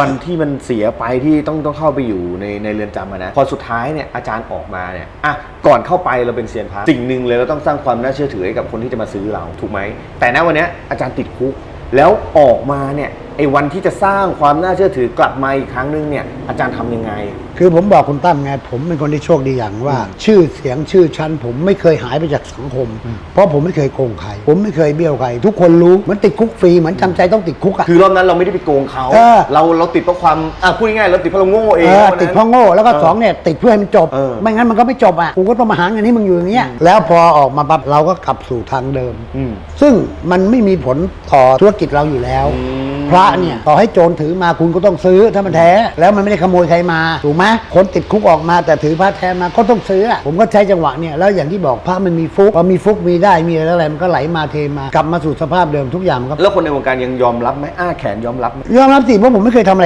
วันที่มันเสียไปที่ต้องต้องเข้าไปอยู่ในในเรือนจำอะนะพอสุดท้ายเนี่ยอาจารย์ออกมาเนี่ยอะก่อนเข้าไปเราเป็นเซียนพระสิ่งหนึ่งเลยเราต้องสร้างความน่าเชื่อถือให้กับคนที่จะมาซื้อเราถูกไหมแต่ณวันเนี้ยอาจารย์ติดคุก แล้วออกมาเนี่ยไอ้วันที่จะสร้างความน่าเชื่อถือกลับมาอีกครั้งนึงเนี่ยอาจารย์ทำยังไง คือผมบอกคุณตั้มไงผมเป็นคนที่โชคดีอย่างว่า ชื่อเสียงชื่อชั้น ผมไม่เคยหายไปจากสังคม เพราะผมไม่เคยโกงใครผมไม่เคยเบี้ยวใครทุกคนรู้เหมือนติดคุกฟรีเหมือนจำใจต้องติดคุกอะ คือรอบนั้นเราไม่ได้ไปโกงเขาเออ เราเราติดเพราะความอะพูดง่ายๆเราติดเพราะเราโง่เองเออวันนั้น ติดเพราะโง่แล้วก็เออสองเนี่ยติดเพื่อให้มันจบ เออไม่งั้นมันก็ไม่จบอะกูก็ต้องมาหาเงินให้มึงอยู่อย่างเงี้ยแล้วพอออกมาปั๊บเราก็กลับสู่ทางเดิม อืมซึ่งมันไม่มีผลต่อธุรกิจเราอยู่แล้ว อืม พระเนี่ยต่อให้โจรถือมาคุณก็ต้องซื้อถ้ามันแท้ แล้วมันไม่ได้ขโมยใครมาถูกไหมคนติดคุกออกมาแต่ถือพระแท้มาก็ต้องซื้ออะผมก็ใช้จังหวะเนี่ยแล้วอย่างที่บอกพระมันมีฟุกพอมีฟุกมีได้มีอะไรอะไรมันก็ไหลมาเทมากลับมาสู่สภาพเดิมทุกอย่างมันก็แล้วคนในวงการยังยอมรับไหมอ้าแขนยอมรับไหมยอมรับสิเพราะผมไม่เคยทำอะไร